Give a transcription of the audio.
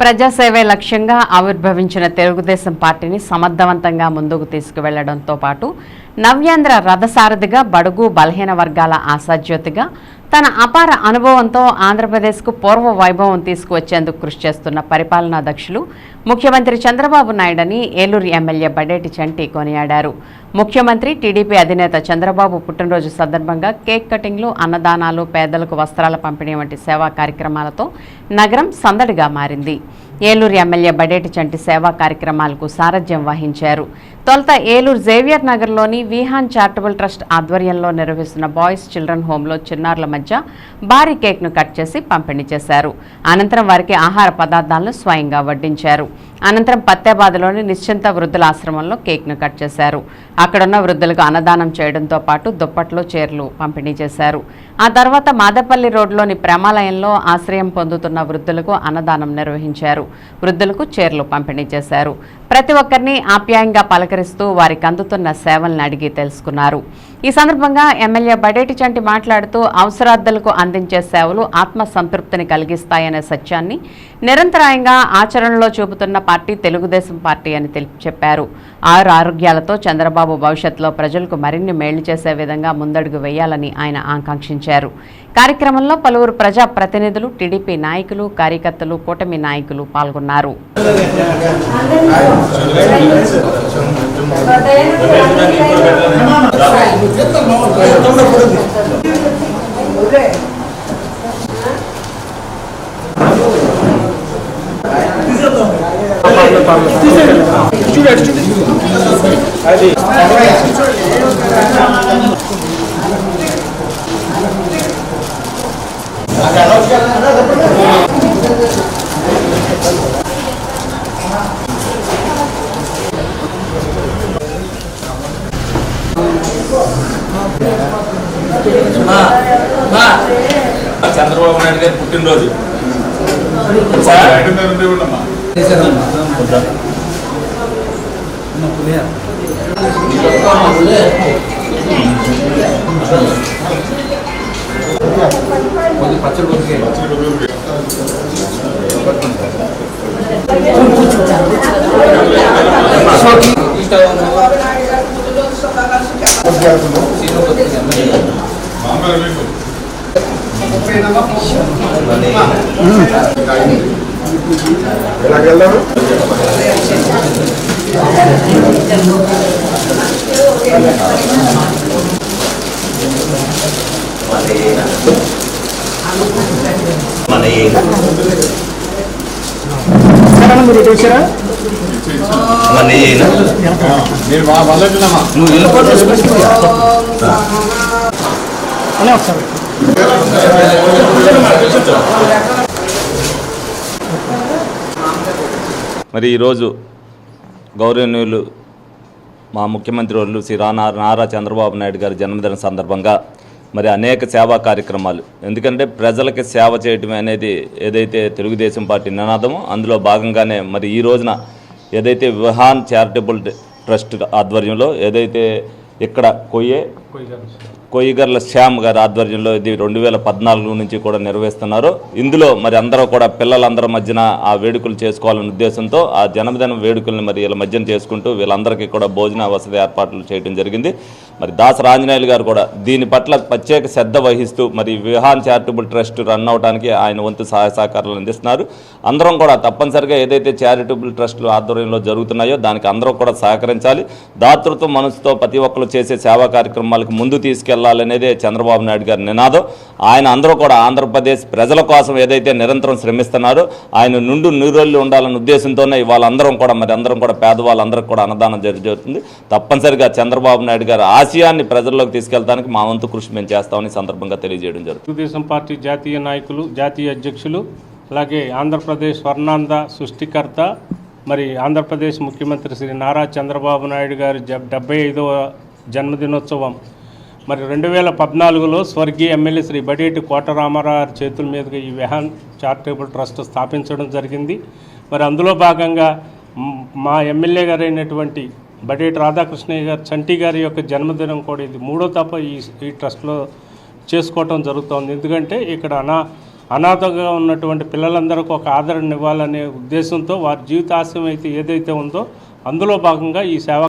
ప్రజాసేవే లక్ష్యంగా ఆవిర్భవించిన తెలుగుదేశం పార్టీని సమర్థవంతంగా ముందుకు తీసుకువెళ్ళడంతో పాటు నవ్యాంధ్ర రథసారథిగా బడుగు బలహీన వర్గాల ఆశాజ్యోతిగా తన అపార అనుభవంతో ఆంధ్రప్రదేశ్కు పూర్వ వైభవం తీసుకువచ్చేందుకు కృషి చేస్తున్న పరిపాలనా దక్షులు ముఖ్యమంత్రి చంద్రబాబు నాయుడని ఏలూరు ఎమ్మెల్యే బడేటి చంటి కొనియాడారు. ముఖ్యమంత్రి టీడీపీ అధినేత చంద్రబాబు పుట్టినరోజు సందర్భంగా కేక్ కటింగ్లు అన్నదానాలు పేదలకు వస్త్రాల పంపిణీ వంటి సేవా కార్యక్రమాలతో నగరం సందడిగా మారింది. ఏలూరు ఎమ్మెల్యే బడేటి చంటి సేవా కార్యక్రమాలకు సారథ్యం వహించారు. తొలుత ఏలూరు జేవియర్ నగర్లోని విహాన్ చారిటబుల్ ట్రస్ట్ ఆధ్వర్యంలో నిర్వహిస్తున్న బాయ్స్ చిల్డ్రన్ హోంలో చిన్నారుల మధ్య భారీ కేక్ను కట్ చేసి పంపిణీ చేశారు. అనంతరం వారికి ఆహార పదార్థాలను స్వయంగా వడ్డించారు. అనంతరం పత్తేబాదలోని నిశ్చింత వృద్ధుల ఆశ్రమంలో కేక్ను కట్ చేశారు. అక్కడున్న వృద్ధులకు అన్నదానం చేయడంతో పాటు దుప్పట్లు చీరలు పంపిణీ చేశారు. ఆ తర్వాత మాదపల్లి రోడ్లోని ప్రేమాలయంలో ఆశ్రయం పొందుతున్న వృద్ధులకు అన్నదానం నిర్వహించారు. వృద్ధులకు చీరలు పంపిణీ చేశారు. ప్రతి ఒక్కరిని ఆప్యాయంగా పలకరిస్తూ వారికి అందుతున్న సేవలను అడిగి తెలుసుకున్నారు. ఈ సందర్భంగా ఎమ్మెల్యే బడేటి చంటి మాట్లాడుతూ అవసరార్థులకు అందించే సేవలు ఆత్మ సంతృప్తిని కలిగిస్తాయనే సత్యాన్ని నిరంతరాయంగా ఆచరణలో చూపుతున్న పార్టీ తెలుగుదేశం పార్టీ అని చెప్పారు. ఆరు ఆరోగ్యాలతో చంద్రబాబు భవిష్యత్తులో ప్రజలకు మరిన్ని మేళ్ళు చేసే విధంగా ముందడుగు వేయాలని ఆయన ఆకాంక్షించారు. కార్యక్రమంలో పలువురు ప్రజా ప్రతినిధులు టీడీపీ నాయకులు కార్యకర్తలు కూటమి నాయకులు పాల్గొన్నారు. చంద్రబాబు నాయుడు గారి పుట్టినరోజు. మన ఈ మన ఈయన నేను మా మొదటినమ్మా నువ్వు వెళ్ళిపోతే మరి ఈరోజు గౌరవనీయులు మా ముఖ్యమంత్రి వాళ్ళు శ్రీ రానా నారా చంద్రబాబు నాయుడు గారి జన్మదిన సందర్భంగా మరి అనేక సేవా కార్యక్రమాలు. ఎందుకంటే ప్రజలకి సేవ చేయటం అనేది ఏదైతే తెలుగుదేశం పార్టీ నినాదమో అందులో భాగంగానే మరి ఈ రోజున ఏదైతే విహాన్ చారిటబుల్ ట్రస్ట్ ఆధ్వర్యంలో ఏదైతే ఇక్కడ కొయ్యే కొయ్యగర్ల శ్యామ్ గారి ఆధ్వర్యంలో ఇది రెండు వేల పద్నాలుగు నుంచి కూడా నిర్వహిస్తున్నారు ఇందులో మరి అందరూ కూడా పిల్లలందరి మధ్యన ఆ వేడుకలు చేసుకోవాలనే ఉద్దేశంతో ఆ జన్మదిన వేడుకల్ని మరి వీళ్ళ మధ్యన చేసుకుంటూ వీళ్ళందరికీ కూడా భోజన వసతి ఏర్పాట్లు చేయడం జరిగింది. మరి దాస రాంజనేయులు గారు కూడా దీని పట్ల ప్రత్యేక శ్రద్ధ వహిస్తూ మరి విహాన్ చారిటబుల్ ట్రస్ట్ రన్ అవడానికి ఆయన వంతు సహాయ సహకారాలు అందిస్తున్నారు. అందరం కూడా తప్పనిసరిగా ఏదైతే చారిటబుల్ ట్రస్టులు ఆధ్వర్యంలో జరుగుతున్నాయో దానికి అందరూ కూడా సహకరించాలి. దాతృత్వ మనసుతో ప్రతి ఒక్కరు చేసే సేవా కార్యక్రమాలకు ముందు తీసుకెళ్ళాలనేదే చంద్రబాబు నాయుడు గారి నినాదం. ఆయన అందరూ కూడా ఆంధ్రప్రదేశ్ ప్రజల కోసం ఏదైతే నిరంతరం శ్రమిస్తున్నారో ఆయన నుండు నీరోళ్ళు ఉండాలన్న ఉద్దేశంతోనే వాళ్ళందరం కూడా మరి అందరం కూడా పేదవాళ్ళందరికీ కూడా అన్నదానం జరి- జరుగుతుంది. తప్పనిసరిగా చంద్రబాబు నాయుడు గారు ఆశ ఆశయాన్ని ప్రజల్లోకి తీసుకెళ్తానికి మా వంతు కృషి మేము చేస్తామని సందర్భంగా తెలియజేయడం జరుగుతుంది. తెలుగుదేశం పార్టీ జాతీయ నాయకులు జాతీయ అధ్యక్షులు అలాగే ఆంధ్రప్రదేశ్ స్వర్ణాంధ సృష్టికర్త మరి ఆంధ్రప్రదేశ్ ముఖ్యమంత్రి శ్రీ నారా చంద్రబాబు నాయుడు గారి డెబ్బై ఐదవ జన్మదినోత్సవం. మరి రెండు వేల పద్నాలుగులో స్వర్గీయ ఎమ్మెల్యే శ్రీ బడేటి కోట రామారావు చేతుల మీదుగా ఈ విహాన్ చారిటబుల్ ట్రస్ట్ స్థాపించడం జరిగింది. మరి అందులో భాగంగా మా ఎమ్మెల్యే గారైనటువంటి బడేటి రాధాకృష్ణయ్య గారు చంటి గారి యొక్క జన్మదినం కూడా ఇది మూడో తప్ప ఈ ఈ ట్రస్ట్లో చేసుకోవటం జరుగుతోంది. ఎందుకంటే ఇక్కడ అనా అనాథగా ఉన్నటువంటి పిల్లలందరికీ ఒక ఆదరణ ఇవ్వాలనే ఉద్దేశంతో వారి జీవితాశయం అయితే ఏదైతే ఉందో అందులో భాగంగా ఈ సేవ